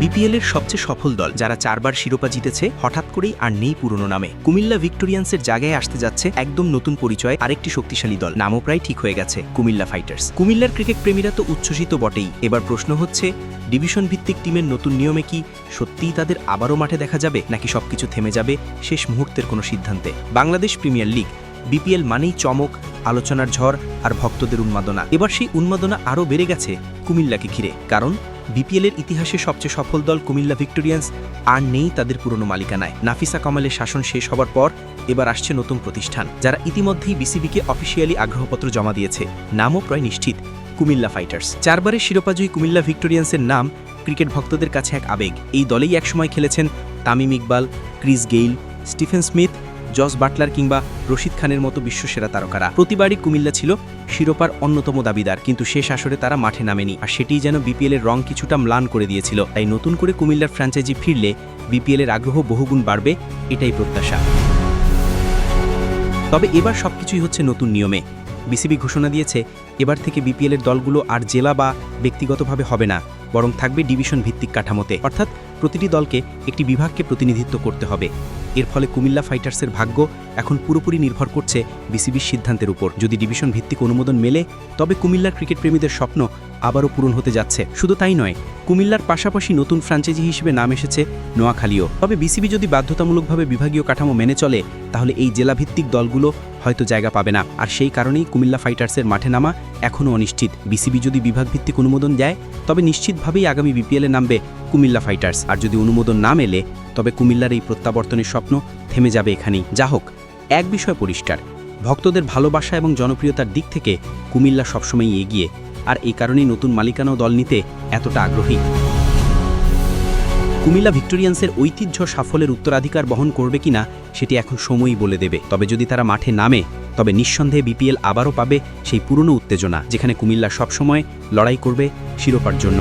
BPL এর সবচেয়ে সফল দল, যারা চারবার শিরোপা জিতেছে, হঠাৎ করেই আর নেই পুরনো নামে। কুমিল্লা ভিক্টোরিয়ান্সের জায়গায় আসতে যাচ্ছে একদম নতুন পরিচয় আরেকটি শক্তিশালী দল, নামও প্রায় ঠিক হয়ে গেছে, কুমিল্লা ফাইটার্স। কুমিল্লার ক্রিকেট প্রেমীরা তো উচ্ছ্বসিত বটেই। এবার প্রশ্ন হচ্ছে ডিভিশন ভিত্তিক টিমের নতুন নিয়মে কি সত্যিই তাদের আবারও মাঠে দেখা যাবে, নাকি সবকিছু থেমে যাবে শেষ মুহূর্তের কোনো সিদ্ধান্তে? বাংলাদেশ প্রিমিয়ার লিগ, বিপিএল মানেই চমক, আলোচনার ঝড় আর ভক্তদের উন্মাদনা। এবার সেই উন্মাদনা আরও বেড়ে গেছে কুমিল্লাকে ঘিরে। কারণ বিপিএলের ইতিহাসে সবচেয়ে সফল দল কুমিল্লা ভিক্টোরিয়ান্স। আর নেই তাদের পুরনো মালিকানায়। নাফিসা কামালের শাসন শেষ হবার পর এবার আসছে নতুন প্রতিষ্ঠান, যারা ইতিমধ্যেই বিসিবিকে অফিসিয়ালি আগ্রহপত্র জমা দিয়েছে। নামও প্রায় নিশ্চিত, কুমিল্লা ফাইটার্স। চারবারের শিরোপাজয়ী কুমিল্লা ভিক্টোরিয়ান্সের নাম ক্রিকেট ভক্তদের কাছে এক আবেগ। এই দলেই একসময় খেলেছেন Tamim Iqbal, Chris Gayle, Steven Smith Jos Buttler কিংবা রশিদ খানের মতো বিশ্বসেরা তারকারা। প্রতিবারই কুমিল্লা ছিল শিরোপার অন্যতম দাবিদার, কিন্তু শেষ আসরে তারা মাঠে নামেনি। আর সেটিই যেন বিপিএল এর রং কিছুটা ম্লান করে দিয়েছিল। তাই নতুন করে কুমিল্লার ফ্র্যাঞ্চাইজি ফিরলে বিপিএল এর আগ্রহ বহুগুণ বাড়বে, এটাই প্রত্যাশা। তবে এবার সবকিছুই হচ্ছে নতুন নিয়মে। বিসিবি ঘোষণা দিয়েছে, এবার থেকে বিপিএল এর দলগুলো আর জেলা বা ব্যক্তিগতভাবে হবে না, বরং থাকবে ডিভিশন ভিত্তিক কাঠামোতে। অর্থাৎ প্রতিটি দলকে একটি বিভাগকে প্রতিনিধিত্ব করতে হবে। এর ফলে কুমিল্লা ফাইটার্সের ভাগ্য এখন পুরোপুরি নির্ভর করছে বিসিবির সিদ্ধান্তের উপর। যদি ডিভিশন ভিত্তিক অনুমোদন মেলে, তবে কুমিল্লার ক্রিকেট প্রেমীদের স্বপ্ন আবারও পূরণ হতে যাচ্ছে। শুধু তাই নয়, কুমিল্লার পাশাপাশি নতুন ফ্র্যাঞ্চাইজি হিসেবে নাম এসেছে নোয়াখালীও। তবে বিসিবি যদি বাধ্যতামূলকভাবে বিভাগীয় কাঠামো মেনে চলে, তাহলে এই জেলাভিত্তিক দলগুলো হয়তো জায়গা পাবে না। আর সেই কারণেই কুমিল্লা ফাইটার্সের মাঠে নামা এখনও অনিশ্চিত। বিসিবি যদি বিভাগভিত্তিক অনুমোদন দেয় তবে নিশ্চিতভাবেই আগামী বিপিএলে নামবে কুমিল্লা ফাইটার্স। আর যদি অনুমোদন না মেলে, তবে কুমিল্লার এই প্রত্যাবর্তনের স্বপ্ন থেমে যাবে এখানেই। যা হোক, এক বিষয় পরিষ্কার। ভক্তদের ভালোবাসা এবং জনপ্রিয়তার দিক থেকে কুমিল্লা সবসময়ই এগিয়ে, আর এই কারণেই নতুন মালিকানাও দল নিতে এতটা আগ্রহী। কুমিল্লা ভিক্টোরিয়ান্সের ঐতিহ্য সাফল্যের উত্তরাধিকার বহন করবে কিনা, সেটি এখন সময়ই বলে দেবে। তবে যদি তারা মাঠে নামে তবে নিঃসন্দেহে বিপিএল আবারও পাবে সেই পুরনো উত্তেজনা যেখানে কুমিল্লা সবসময় লড়াই করবে শিরোপার জন্য।